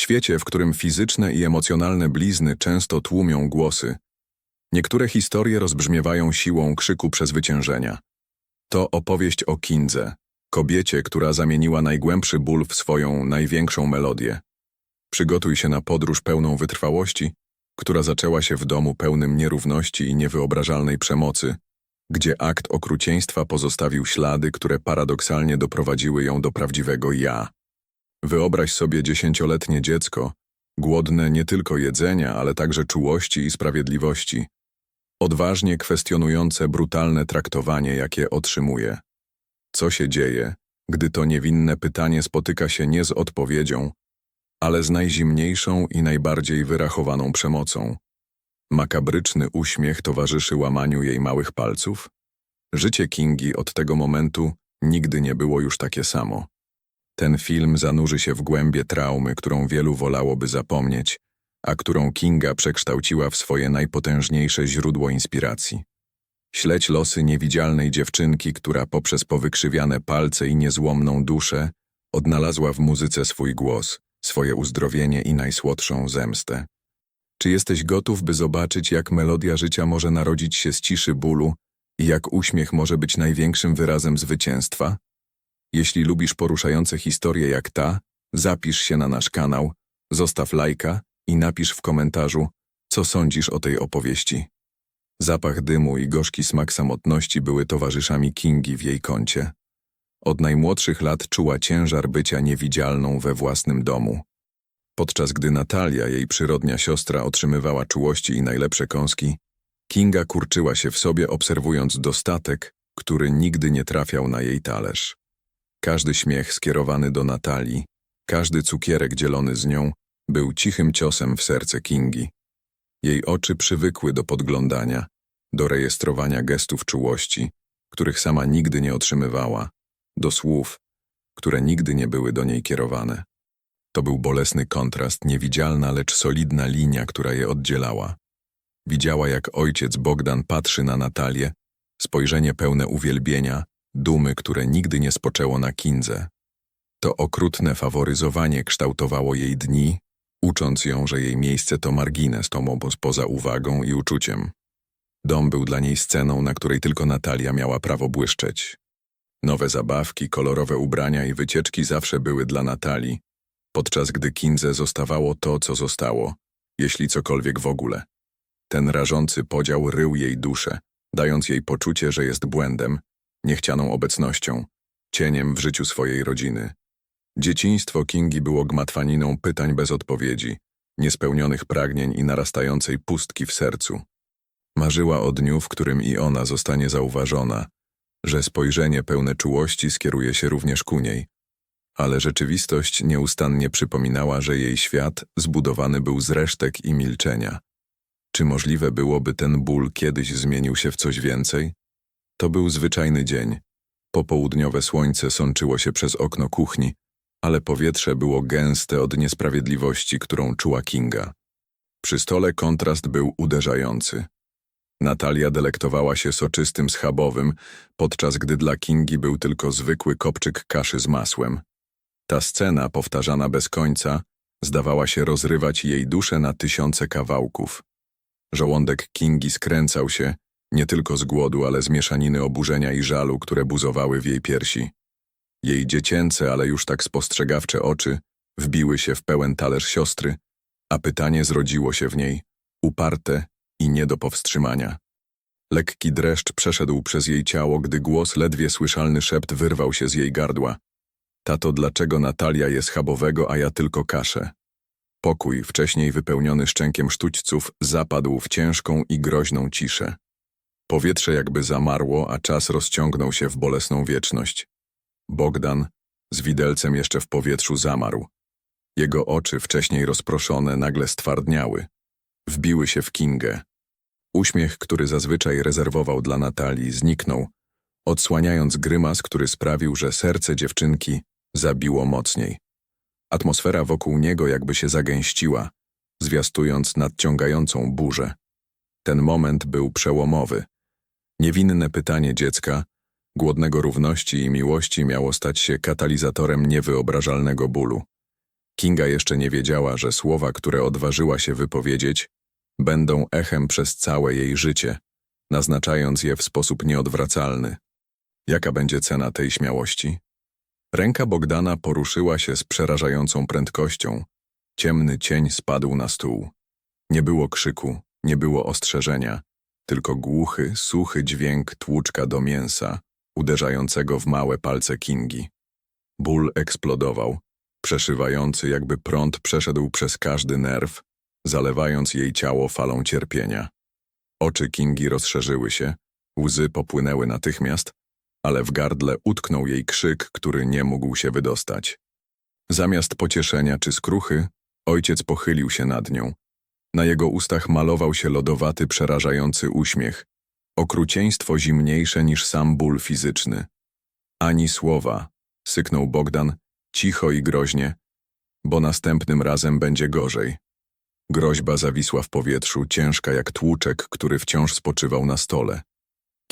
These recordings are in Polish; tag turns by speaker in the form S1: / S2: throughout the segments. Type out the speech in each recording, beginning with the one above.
S1: świecie, w którym fizyczne i emocjonalne blizny często tłumią głosy, niektóre historie rozbrzmiewają siłą krzyku przezwyciężenia. To opowieść o Kindze, kobiecie, która zamieniła najgłębszy ból w swoją największą melodię. Przygotuj się na podróż pełną wytrwałości, która zaczęła się w domu pełnym nierówności i niewyobrażalnej przemocy, gdzie akt okrucieństwa pozostawił ślady, które paradoksalnie doprowadziły ją do prawdziwego ja. Wyobraź sobie dziesięcioletnie dziecko, głodne nie tylko jedzenia, ale także czułości i sprawiedliwości, odważnie kwestionujące brutalne traktowanie, jakie otrzymuje. Co się dzieje, gdy to niewinne pytanie spotyka się nie z odpowiedzią, ale z najzimniejszą i najbardziej wyrachowaną przemocą? Makabryczny uśmiech towarzyszy łamaniu jej małych palców? Życie Kingi od tego momentu nigdy nie było już takie samo. Ten film zanurzy się w głębie traumy, którą wielu wolałoby zapomnieć, a którą Kinga przekształciła w swoje najpotężniejsze źródło inspiracji. Śledź losy niewidzialnej dziewczynki, która poprzez powykrzywiane palce i niezłomną duszę odnalazła w muzyce swój głos, swoje uzdrowienie i najsłodszą zemstę. Czy jesteś gotów, by zobaczyć, jak melodia życia może narodzić się z ciszy bólu i jak uśmiech może być największym wyrazem zwycięstwa? Jeśli lubisz poruszające historie jak ta, zapisz się na nasz kanał, zostaw lajka i napisz w komentarzu, co sądzisz o tej opowieści. Zapach dymu i gorzki smak samotności były towarzyszami Kingi w jej kącie. Od najmłodszych lat czuła ciężar bycia niewidzialną we własnym domu. Podczas gdy Natalia, jej przyrodnia siostra, otrzymywała czułości i najlepsze kąski, Kinga kurczyła się w sobie, obserwując dostatek, który nigdy nie trafiał na jej talerz. Każdy śmiech skierowany do Natalii, każdy cukierek dzielony z nią, był cichym ciosem w serce Kingi. Jej oczy przywykły do podglądania, do rejestrowania gestów czułości, których sama nigdy nie otrzymywała, do słów, które nigdy nie były do niej kierowane. To był bolesny kontrast, niewidzialna, lecz solidna linia, która je oddzielała. Widziała, jak ojciec Bogdan patrzy na Natalię, spojrzenie pełne uwielbienia, dumy, które nigdy nie spoczęło na Kindze. To okrutne faworyzowanie kształtowało jej dni, ucząc ją, że jej miejsce to margines, to mobos poza uwagą i uczuciem. Dom był dla niej sceną, na której tylko Natalia miała prawo błyszczeć. Nowe zabawki, kolorowe ubrania i wycieczki zawsze były dla Natalii, podczas gdy Kindze zostawało to, co zostało, jeśli cokolwiek w ogóle. Ten rażący podział rył jej duszę, dając jej poczucie, że jest błędem, niechcianą obecnością, cieniem w życiu swojej rodziny. Dzieciństwo Kingi było gmatwaniną pytań bez odpowiedzi, niespełnionych pragnień i narastającej pustki w sercu. Marzyła o dniu, w którym i ona zostanie zauważona, że spojrzenie pełne czułości skieruje się również ku niej. Ale rzeczywistość nieustannie przypominała, że jej świat zbudowany był z resztek i milczenia. Czy możliwe byłoby ten ból kiedyś zmienił się w coś więcej? To był zwyczajny dzień. Popołudniowe słońce sączyło się przez okno kuchni, ale powietrze było gęste od niesprawiedliwości, którą czuła Kinga. Przy stole kontrast był uderzający. Natalia delektowała się soczystym schabowym, podczas gdy dla Kingi był tylko zwykły kopczyk kaszy z masłem. Ta scena, powtarzana bez końca, zdawała się rozrywać jej duszę na tysiące kawałków. Żołądek Kingi skręcał się, nie tylko z głodu, ale z mieszaniny oburzenia i żalu, które buzowały w jej piersi. Jej dziecięce, ale już tak spostrzegawcze oczy wbiły się w pełen talerz siostry, a pytanie zrodziło się w niej, uparte i nie do powstrzymania. Lekki dreszcz przeszedł przez jej ciało, gdy głos, ledwie słyszalny szept wyrwał się z jej gardła. Tato, dlaczego Natalia je schabowego, a ja tylko kaszę? Pokój, wcześniej wypełniony szczękiem sztućców, zapadł w ciężką i groźną ciszę. Powietrze jakby zamarło, a czas rozciągnął się w bolesną wieczność. Bogdan, z widelcem jeszcze w powietrzu, zamarł. Jego oczy, wcześniej rozproszone, nagle stwardniały. Wbiły się w Kingę. Uśmiech, który zazwyczaj rezerwował dla Natalii, zniknął, odsłaniając grymas, który sprawił, że serce dziewczynki zabiło mocniej. Atmosfera wokół niego jakby się zagęściła, zwiastując nadciągającą burzę. Ten moment był przełomowy. Niewinne pytanie dziecka, głodnego równości i miłości miało stać się katalizatorem niewyobrażalnego bólu. Kinga jeszcze nie wiedziała, że słowa, które odważyła się wypowiedzieć, będą echem przez całe jej życie, naznaczając je w sposób nieodwracalny. Jaka będzie cena tej śmiałości? Ręka Bogdana poruszyła się z przerażającą prędkością. Ciemny cień spadł na stół. Nie było krzyku, nie było ostrzeżenia, tylko głuchy, suchy dźwięk tłuczka do mięsa, uderzającego w małe palce Kingi. Ból eksplodował, przeszywający jakby prąd przeszedł przez każdy nerw, zalewając jej ciało falą cierpienia. Oczy Kingi rozszerzyły się, łzy popłynęły natychmiast, ale w gardle utknął jej krzyk, który nie mógł się wydostać. Zamiast pocieszenia czy skruchy, ojciec pochylił się nad nią. Na jego ustach malował się lodowaty, przerażający uśmiech, okrucieństwo zimniejsze niż sam ból fizyczny. Ani słowa, syknął Bogdan, cicho i groźnie, bo następnym razem będzie gorzej. Groźba zawisła w powietrzu, ciężka jak tłuczek, który wciąż spoczywał na stole.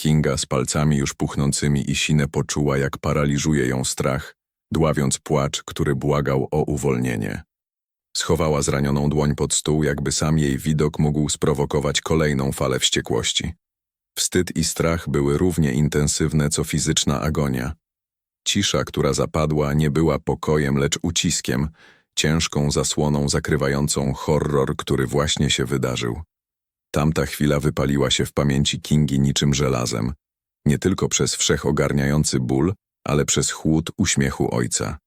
S1: Kinga z palcami już puchnącymi i sine poczuła, jak paraliżuje ją strach, dławiąc płacz, który błagał o uwolnienie. Schowała zranioną dłoń pod stół, jakby sam jej widok mógł sprowokować kolejną falę wściekłości. Wstyd i strach były równie intensywne, co fizyczna agonia. Cisza, która zapadła, nie była pokojem, lecz uciskiem, ciężką zasłoną zakrywającą horror, który właśnie się wydarzył. Tamta chwila wypaliła się w pamięci Kingi niczym żelazem, nie tylko przez wszechogarniający ból, ale przez chłód uśmiechu ojca.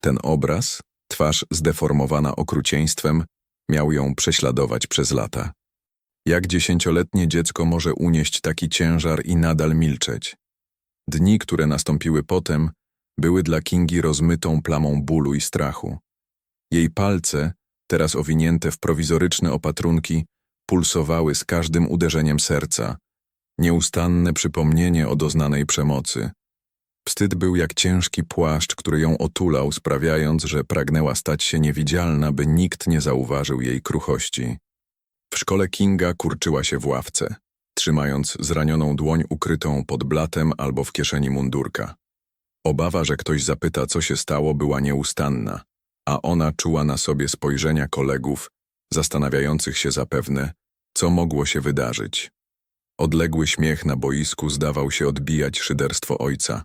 S1: Ten obraz, twarz zdeformowana okrucieństwem, miał ją prześladować przez lata. Jak dziesięcioletnie dziecko może unieść taki ciężar i nadal milczeć? Dni, które nastąpiły potem, były dla Kingi rozmytą plamą bólu i strachu. Jej palce, teraz owinięte w prowizoryczne opatrunki, pulsowały z każdym uderzeniem serca. Nieustanne przypomnienie o doznanej przemocy. Wstyd był jak ciężki płaszcz, który ją otulał, sprawiając, że pragnęła stać się niewidzialna, by nikt nie zauważył jej kruchości. W szkole Kinga kurczyła się w ławce, trzymając zranioną dłoń ukrytą pod blatem albo w kieszeni mundurka. Obawa, że ktoś zapyta, co się stało, była nieustanna, a ona czuła na sobie spojrzenia kolegów, zastanawiających się zapewne, co mogło się wydarzyć. Odległy śmiech na boisku zdawał się odbijać szyderstwo ojca.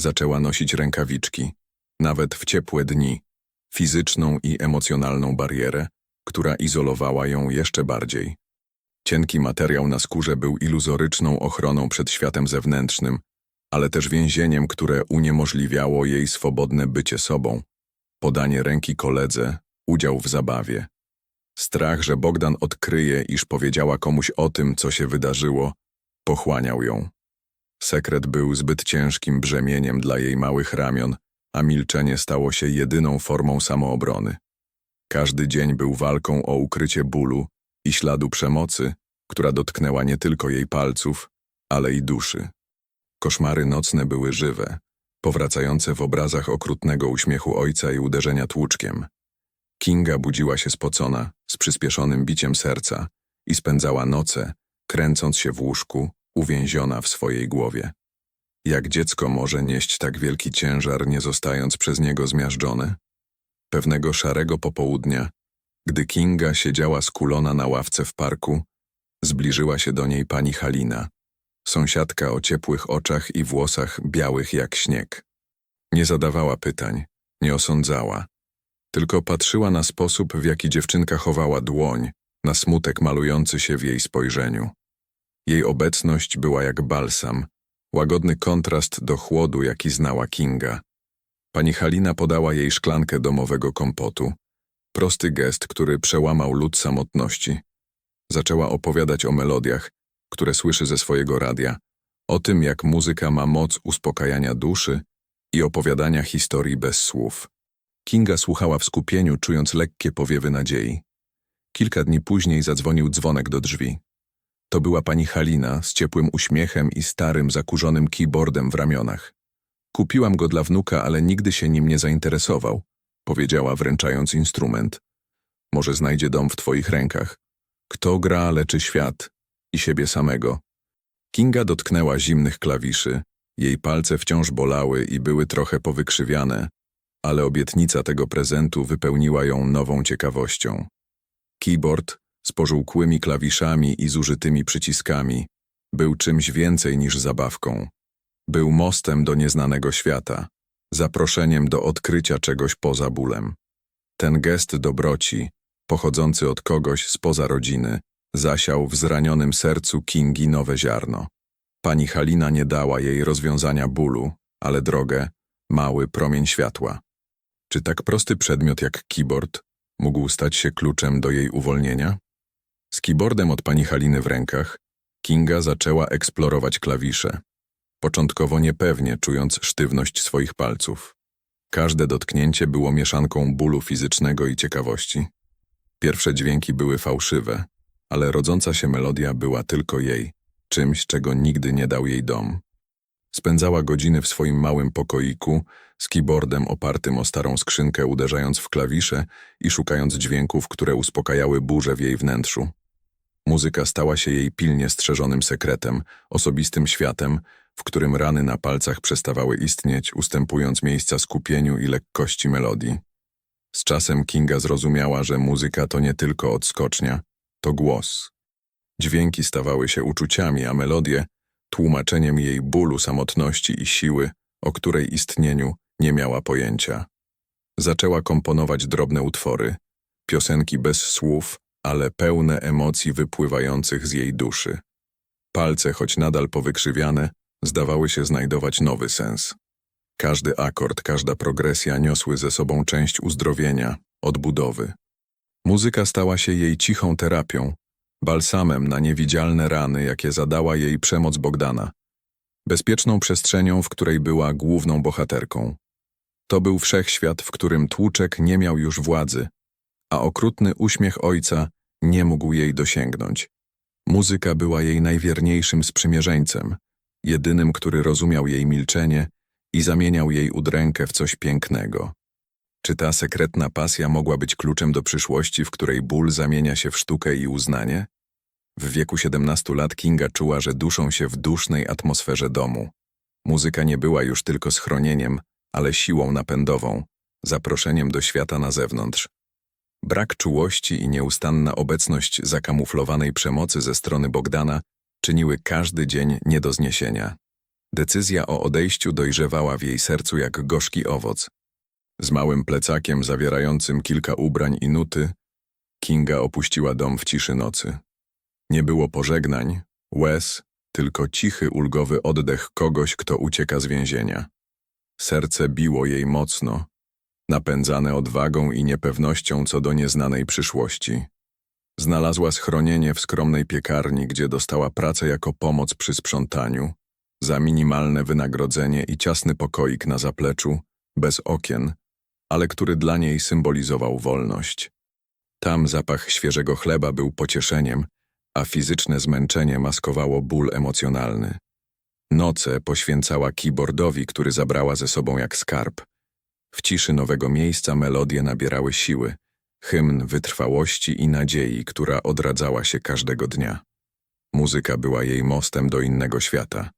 S1: Zaczęła nosić rękawiczki, nawet w ciepłe dni, fizyczną i emocjonalną barierę, która izolowała ją jeszcze bardziej. Cienki materiał na skórze był iluzoryczną ochroną przed światem zewnętrznym, ale też więzieniem, które uniemożliwiało jej swobodne bycie sobą, podanie ręki koledze, udział w zabawie. Strach, że Bogdan odkryje, iż powiedziała komuś o tym, co się wydarzyło, pochłaniał ją. Sekret był zbyt ciężkim brzemieniem dla jej małych ramion, a milczenie stało się jedyną formą samoobrony. Każdy dzień był walką o ukrycie bólu i śladu przemocy, która dotknęła nie tylko jej palców, ale i duszy. Koszmary nocne były żywe, powracające w obrazach okrutnego uśmiechu ojca i uderzenia tłuczkiem. Kinga budziła się spocona, z przyspieszonym biciem serca i spędzała noce, kręcąc się w łóżku, uwięziona w swojej głowie. Jak dziecko może nieść tak wielki ciężar, nie zostając przez niego zmiażdżone? Pewnego szarego popołudnia, gdy Kinga siedziała skulona na ławce w parku, zbliżyła się do niej pani Halina, sąsiadka o ciepłych oczach i włosach białych jak śnieg. Nie zadawała pytań, nie osądzała, tylko patrzyła na sposób, w jaki dziewczynka chowała dłoń, na smutek malujący się w jej spojrzeniu. Jej obecność była jak balsam, łagodny kontrast do chłodu, jaki znała Kinga. Pani Halina podała jej szklankę domowego kompotu. Prosty gest, który przełamał lód samotności. Zaczęła opowiadać o melodiach, które słyszy ze swojego radia, o tym, jak muzyka ma moc uspokajania duszy i opowiadania historii bez słów. Kinga słuchała w skupieniu, czując lekkie powiewy nadziei. Kilka dni później zadzwonił dzwonek do drzwi. To była pani Halina z ciepłym uśmiechem i starym, zakurzonym keyboardem w ramionach. Kupiłam go dla wnuka, ale nigdy się nim nie zainteresował, powiedziała wręczając instrument. Może znajdzie dom w twoich rękach. Kto gra, leczy świat i siebie samego. Kinga dotknęła zimnych klawiszy, jej palce wciąż bolały i były trochę powykrzywiane, ale obietnica tego prezentu wypełniła ją nową ciekawością. Keyboard z pożółkłymi klawiszami i zużytymi przyciskami był czymś więcej niż zabawką. Był mostem do nieznanego świata, zaproszeniem do odkrycia czegoś poza bólem. Ten gest dobroci, pochodzący od kogoś spoza rodziny, zasiał w zranionym sercu Kingi nowe ziarno. Pani Halina nie dała jej rozwiązania bólu, ale drogę, mały promień światła. Czy tak prosty przedmiot jak keyboard mógł stać się kluczem do jej uwolnienia? Z keyboardem od pani Haliny w rękach, Kinga zaczęła eksplorować klawisze. Początkowo niepewnie, czując sztywność swoich palców. Każde dotknięcie było mieszanką bólu fizycznego i ciekawości. Pierwsze dźwięki były fałszywe, ale rodząca się melodia była tylko jej, czymś, czego nigdy nie dał jej dom. Spędzała godziny w swoim małym pokoiku, z keyboardem opartym o starą skrzynkę, uderzając w klawisze i szukając dźwięków, które uspokajały burzę w jej wnętrzu. Muzyka stała się jej pilnie strzeżonym sekretem, osobistym światem, w którym rany na palcach przestawały istnieć, ustępując miejsca skupieniu i lekkości melodii. Z czasem Kinga zrozumiała, że muzyka to nie tylko odskocznia, to głos. Dźwięki stawały się uczuciami, a melodie tłumaczeniem jej bólu, samotności i siły, o której istnieniu nie miała pojęcia. Zaczęła komponować drobne utwory, piosenki bez słów, ale pełne emocji wypływających z jej duszy. Palce, choć nadal powykrzywiane, zdawały się znajdować nowy sens. Każdy akord, każda progresja niosły ze sobą część uzdrowienia, odbudowy. Muzyka stała się jej cichą terapią, balsamem na niewidzialne rany, jakie zadała jej przemoc Bogdana, bezpieczną przestrzenią, w której była główną bohaterką. To był wszechświat, w którym tłuczek nie miał już władzy, a okrutny uśmiech ojca nie mógł jej dosięgnąć. Muzyka była jej najwierniejszym sprzymierzeńcem, jedynym, który rozumiał jej milczenie i zamieniał jej udrękę w coś pięknego. Czy ta sekretna pasja mogła być kluczem do przyszłości, w której ból zamienia się w sztukę i uznanie? W wieku 17 lat Kinga czuła, że duszą się w dusznej atmosferze domu. Muzyka nie była już tylko schronieniem, ale siłą napędową, zaproszeniem do świata na zewnątrz. Brak czułości i nieustanna obecność zakamuflowanej przemocy ze strony Bogdana czyniły każdy dzień nie do zniesienia. Decyzja o odejściu dojrzewała w jej sercu jak gorzki owoc. Z małym plecakiem zawierającym kilka ubrań i nuty, Kinga opuściła dom w ciszy nocy. Nie było pożegnań, łez, tylko cichy, ulgowy oddech kogoś, kto ucieka z więzienia. Serce biło jej mocno, napędzane odwagą i niepewnością co do nieznanej przyszłości. Znalazła schronienie w skromnej piekarni, gdzie dostała pracę jako pomoc przy sprzątaniu, za minimalne wynagrodzenie i ciasny pokoik na zapleczu, bez okien, ale który dla niej symbolizował wolność. Tam zapach świeżego chleba był pocieszeniem, a fizyczne zmęczenie maskowało ból emocjonalny. Noce poświęcała keyboardowi, który zabrała ze sobą jak skarb. W ciszy nowego miejsca melodie nabierały siły, hymn wytrwałości i nadziei, która odradzała się każdego dnia. Muzyka była jej mostem do innego świata.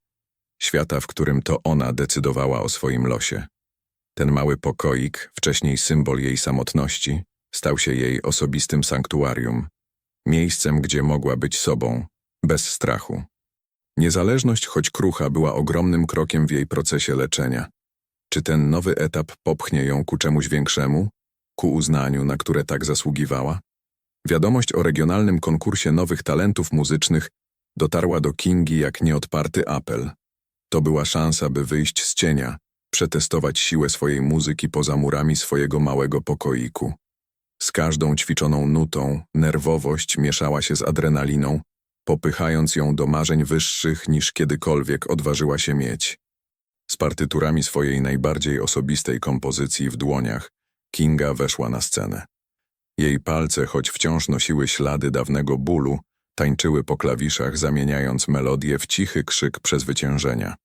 S1: Świata, w którym to ona decydowała o swoim losie. Ten mały pokoik, wcześniej symbol jej samotności, stał się jej osobistym sanktuarium, miejscem, gdzie mogła być sobą, bez strachu. Niezależność, choć krucha, była ogromnym krokiem w jej procesie leczenia. Czy ten nowy etap popchnie ją ku czemuś większemu, ku uznaniu, na które tak zasługiwała? Wiadomość o regionalnym konkursie nowych talentów muzycznych dotarła do Kingi jak nieodparty apel. To była szansa, by wyjść z cienia, przetestować siłę swojej muzyki poza murami swojego małego pokoiku. Z każdą ćwiczoną nutą nerwowość mieszała się z adrenaliną, popychając ją do marzeń wyższych niż kiedykolwiek odważyła się mieć. Z partyturami swojej najbardziej osobistej kompozycji w dłoniach, Kinga weszła na scenę. Jej palce, choć wciąż nosiły ślady dawnego bólu, tańczyły po klawiszach, zamieniając melodię w cichy krzyk przezwyciężenia.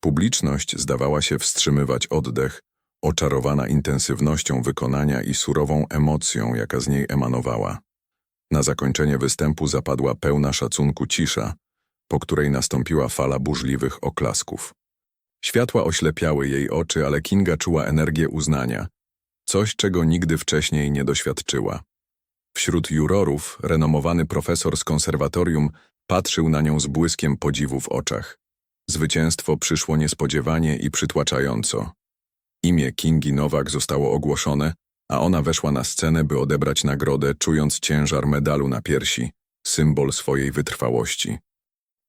S1: Publiczność zdawała się wstrzymywać oddech, oczarowana intensywnością wykonania i surową emocją, jaka z niej emanowała. Na zakończenie występu zapadła pełna szacunku cisza, po której nastąpiła fala burzliwych oklasków. Światła oślepiały jej oczy, ale Kinga czuła energię uznania. Coś, czego nigdy wcześniej nie doświadczyła. Wśród jurorów renomowany profesor z konserwatorium patrzył na nią z błyskiem podziwu w oczach. Zwycięstwo przyszło niespodziewanie i przytłaczająco. Imię Kingi Nowak zostało ogłoszone, a ona weszła na scenę, by odebrać nagrodę, czując ciężar medalu na piersi, symbol swojej wytrwałości.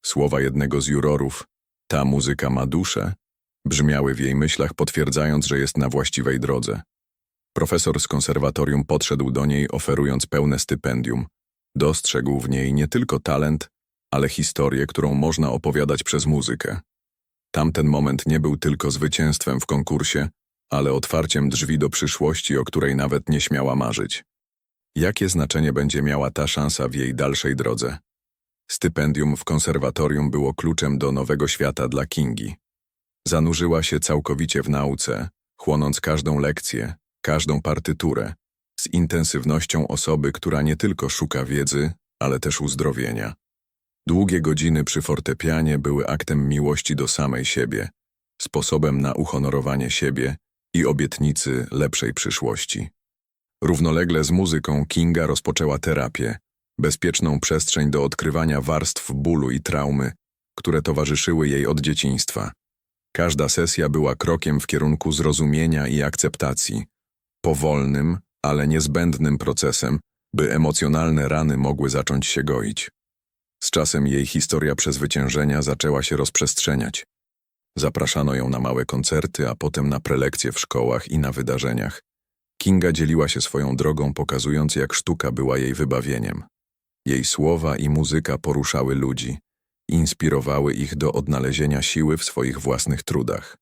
S1: Słowa jednego z jurorów, ta muzyka ma duszę, brzmiały w jej myślach, potwierdzając, że jest na właściwej drodze. Profesor z konserwatorium podszedł do niej, oferując pełne stypendium. Dostrzegł w niej nie tylko talent, ale historię, którą można opowiadać przez muzykę. Tamten moment nie był tylko zwycięstwem w konkursie, ale otwarciem drzwi do przyszłości, o której nawet nie śmiała marzyć. Jakie znaczenie będzie miała ta szansa w jej dalszej drodze? Stypendium w konserwatorium było kluczem do nowego świata dla Kingi. Zanurzyła się całkowicie w nauce, chłonąc każdą lekcję, każdą partyturę, z intensywnością osoby, która nie tylko szuka wiedzy, ale też uzdrowienia. Długie godziny przy fortepianie były aktem miłości do samej siebie, sposobem na uhonorowanie siebie i obietnicy lepszej przyszłości. Równolegle z muzyką Kinga rozpoczęła terapię, bezpieczną przestrzeń do odkrywania warstw bólu i traumy, które towarzyszyły jej od dzieciństwa. Każda sesja była krokiem w kierunku zrozumienia i akceptacji, powolnym, ale niezbędnym procesem, by emocjonalne rany mogły zacząć się goić. Z czasem jej historia przezwyciężenia zaczęła się rozprzestrzeniać. Zapraszano ją na małe koncerty, a potem na prelekcje w szkołach i na wydarzeniach. Kinga dzieliła się swoją drogą, pokazując, jak sztuka była jej wybawieniem. Jej słowa i muzyka poruszały ludzi, inspirowały ich do odnalezienia siły w swoich własnych trudach.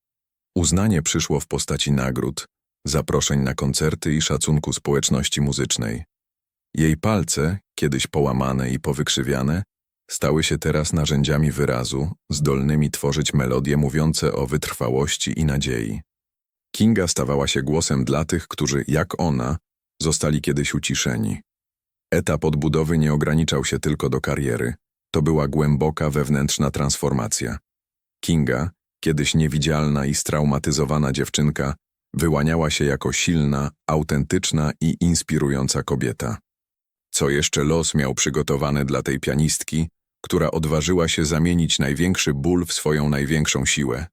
S1: Uznanie przyszło w postaci nagród, zaproszeń na koncerty i szacunku społeczności muzycznej. Jej palce, kiedyś połamane i powykrzywiane, stały się teraz narzędziami wyrazu, zdolnymi tworzyć melodie mówiące o wytrwałości i nadziei. Kinga stawała się głosem dla tych, którzy, jak ona, zostali kiedyś uciszeni. Etap odbudowy nie ograniczał się tylko do kariery. To była głęboka wewnętrzna transformacja. Kinga, kiedyś niewidzialna i straumatyzowana dziewczynka, wyłaniała się jako silna, autentyczna i inspirująca kobieta. Co jeszcze los miał przygotowane dla tej pianistki, która odważyła się zamienić największy ból w swoją największą siłę.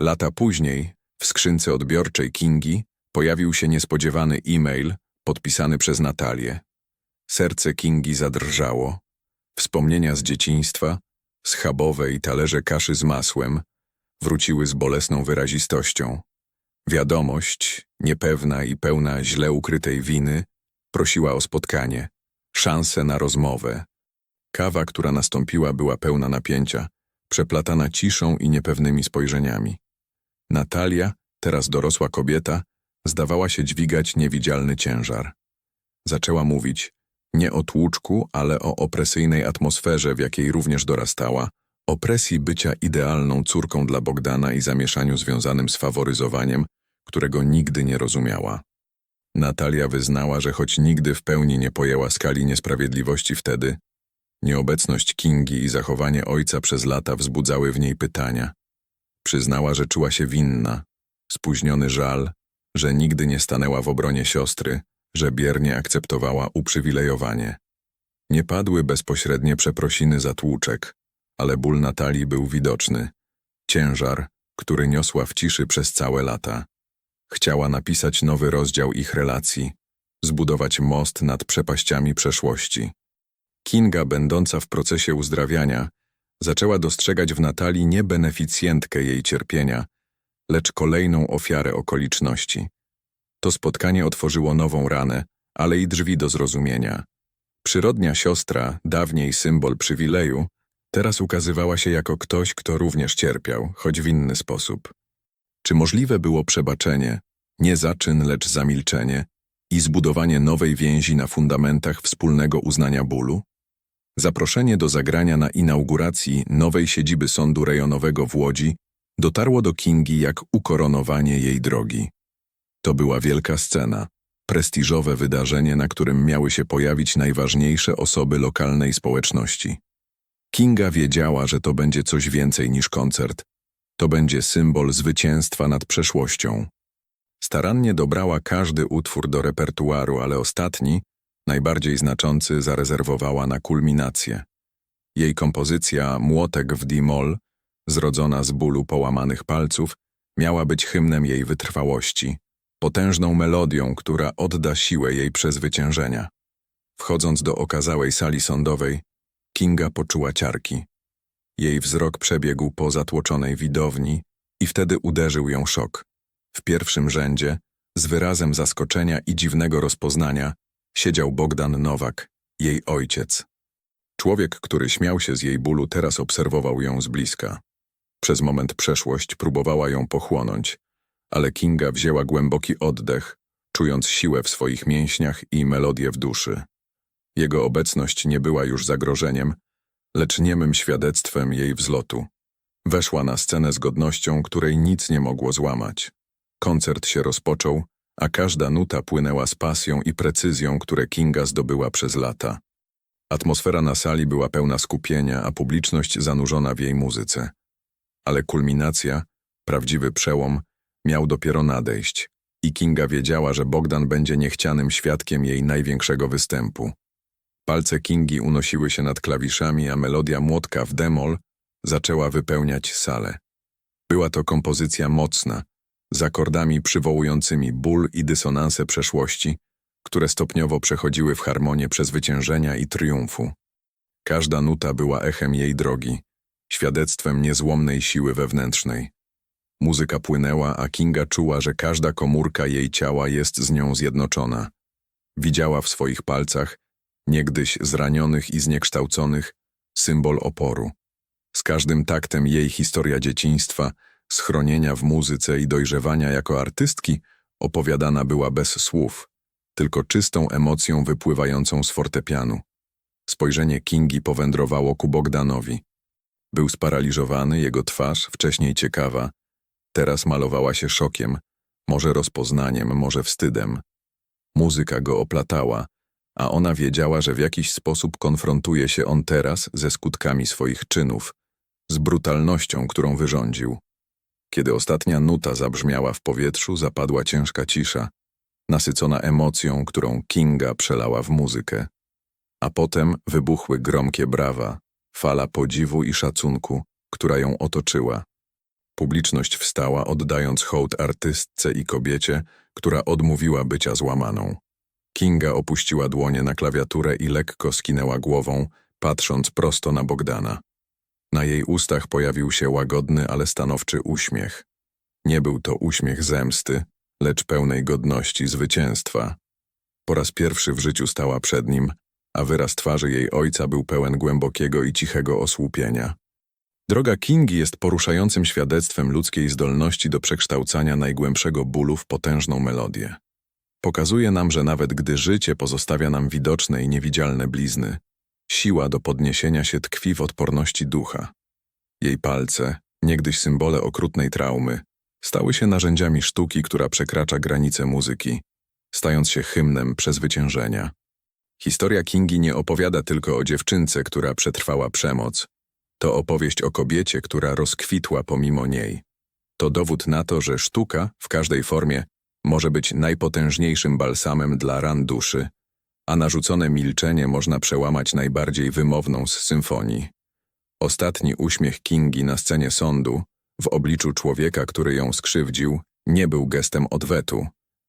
S1: Lata później, w skrzynce odbiorczej Kingi, pojawił się niespodziewany e-mail podpisany przez Natalię. Serce Kingi zadrżało. Wspomnienia z dzieciństwa, schabowe i talerze kaszy z masłem, wróciły z bolesną wyrazistością. Wiadomość, niepewna i pełna źle ukrytej winy, prosiła o spotkanie, szansę na rozmowę. Kawa, która nastąpiła, była pełna napięcia, przeplatana ciszą i niepewnymi spojrzeniami. Natalia, teraz dorosła kobieta, zdawała się dźwigać niewidzialny ciężar. Zaczęła mówić nie o tłuczku, ale o opresyjnej atmosferze, w jakiej również dorastała, o presji bycia idealną córką dla Bogdana i zamieszaniu związanym z faworyzowaniem, którego nigdy nie rozumiała. Natalia wyznała, że choć nigdy w pełni nie pojęła skali niesprawiedliwości wtedy, nieobecność Kingi i zachowanie ojca przez lata wzbudzały w niej pytania. Przyznała, że czuła się winna, spóźniony żal, że nigdy nie stanęła w obronie siostry, że biernie akceptowała uprzywilejowanie. Nie padły bezpośrednie przeprosiny za tłuczek, ale ból Natalii był widoczny. Ciężar, który niosła w ciszy przez całe lata. Chciała napisać nowy rozdział ich relacji, zbudować most nad przepaściami przeszłości. Kinga, będąca w procesie uzdrawiania, zaczęła dostrzegać w Natalii nie beneficjentkę jej cierpienia, lecz kolejną ofiarę okoliczności. To spotkanie otworzyło nową ranę, ale i drzwi do zrozumienia. Przyrodnia siostra, dawniej symbol przywileju, teraz ukazywała się jako ktoś, kto również cierpiał, choć w inny sposób. Czy możliwe było przebaczenie, nie zaczyn, lecz zamilczenie i zbudowanie nowej więzi na fundamentach wspólnego uznania bólu? Zaproszenie do zagrania na inauguracji nowej siedziby sądu rejonowego w Łodzi dotarło do Kingi jak ukoronowanie jej drogi. To była wielka scena, prestiżowe wydarzenie, na którym miały się pojawić najważniejsze osoby lokalnej społeczności. Kinga wiedziała, że to będzie coś więcej niż koncert. To będzie symbol zwycięstwa nad przeszłością. Starannie dobrała każdy utwór do repertuaru, ale ostatni, najbardziej znaczący, zarezerwowała na kulminację. Jej kompozycja Młotek w D-moll, zrodzona z bólu połamanych palców, miała być hymnem jej wytrwałości, potężną melodią, która odda siłę jej przezwyciężenia. Wchodząc do okazałej sali sądowej, Kinga poczuła ciarki. Jej wzrok przebiegł po zatłoczonej widowni i wtedy uderzył ją szok. W pierwszym rzędzie, z wyrazem zaskoczenia i dziwnego rozpoznania, siedział Bogdan Nowak, jej ojciec. Człowiek, który śmiał się z jej bólu, teraz obserwował ją z bliska. Przez moment przeszłość próbowała ją pochłonąć, ale Kinga wzięła głęboki oddech, czując siłę w swoich mięśniach i melodię w duszy. Jego obecność nie była już zagrożeniem, lecz niemym świadectwem jej wzlotu. Weszła na scenę z godnością, której nic nie mogło złamać. Koncert się rozpoczął, a każda nuta płynęła z pasją i precyzją, które Kinga zdobyła przez lata. Atmosfera na sali była pełna skupienia, a publiczność zanurzona w jej muzyce. Ale kulminacja, prawdziwy przełom, miał dopiero nadejść i Kinga wiedziała, że Bogdan będzie niechcianym świadkiem jej największego występu. Palce Kingi unosiły się nad klawiszami, a melodia młotka w demol zaczęła wypełniać salę. Była to kompozycja mocna, z akordami przywołującymi ból i dysonanse przeszłości, które stopniowo przechodziły w harmonię przezwyciężenia i triumfu. Każda nuta była echem jej drogi, świadectwem niezłomnej siły wewnętrznej. Muzyka płynęła, a Kinga czuła, że każda komórka jej ciała jest z nią zjednoczona. Widziała w swoich palcach, niegdyś zranionych i zniekształconych, symbol oporu. Z każdym taktem jej historia dzieciństwa, schronienia w muzyce i dojrzewania jako artystki opowiadana była bez słów, tylko czystą emocją wypływającą z fortepianu. Spojrzenie Kingi powędrowało ku Bogdanowi. Był sparaliżowany, jego twarz, wcześniej ciekawa, teraz malowała się szokiem, może rozpoznaniem, może wstydem. Muzyka go oplatała, a ona wiedziała, że w jakiś sposób konfrontuje się on teraz ze skutkami swoich czynów, z brutalnością, którą wyrządził. Kiedy ostatnia nuta zabrzmiała w powietrzu, zapadła ciężka cisza, nasycona emocją, którą Kinga przelała w muzykę. A potem wybuchły gromkie brawa, fala podziwu i szacunku, która ją otoczyła. Publiczność wstała, oddając hołd artystce i kobiecie, która odmówiła bycia złamaną. Kinga opuściła dłonie na klawiaturę i lekko skinęła głową, patrząc prosto na Bogdana. Na jej ustach pojawił się łagodny, ale stanowczy uśmiech. Nie był to uśmiech zemsty, lecz pełnej godności zwycięstwa. Po raz pierwszy w życiu stała przed nim, a wyraz twarzy jej ojca był pełen głębokiego i cichego osłupienia. Droga Kingi jest poruszającym świadectwem ludzkiej zdolności do przekształcania najgłębszego bólu w potężną melodię. Pokazuje nam, że nawet gdy życie pozostawia nam widoczne i niewidzialne blizny, siła do podniesienia się tkwi w odporności ducha. Jej palce, niegdyś symbole okrutnej traumy, stały się narzędziami sztuki, która przekracza granice muzyki, stając się hymnem przezwyciężenia. Historia Kingi nie opowiada tylko o dziewczynce, która przetrwała przemoc. To opowieść o kobiecie, która rozkwitła pomimo niej. To dowód na to, że sztuka, w każdej formie, może być najpotężniejszym balsamem dla ran duszy, a narzucone milczenie można przełamać najbardziej wymowną z symfonii. Ostatni uśmiech Kingi na scenie sądu, w obliczu człowieka, który ją skrzywdził, nie był gestem odwetu,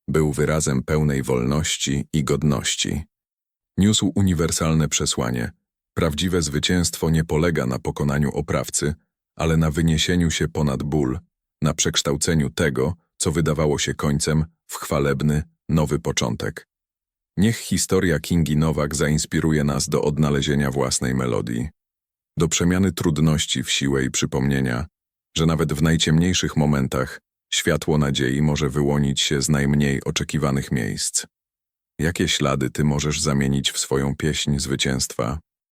S1: był wyrazem pełnej wolności i godności. Niósł uniwersalne przesłanie. Prawdziwe zwycięstwo nie polega na pokonaniu oprawcy, ale na wyniesieniu się ponad ból, na przekształceniu tego, co wydawało się końcem, w chwalebny, nowy początek. Niech historia Kingi Nowak zainspiruje nas do odnalezienia własnej melodii, do przemiany trudności w siłę i przypomnienia, że nawet w najciemniejszych momentach światło nadziei może wyłonić się z najmniej oczekiwanych miejsc. Jakie ślady ty możesz zamienić w swoją pieśń zwycięstwa?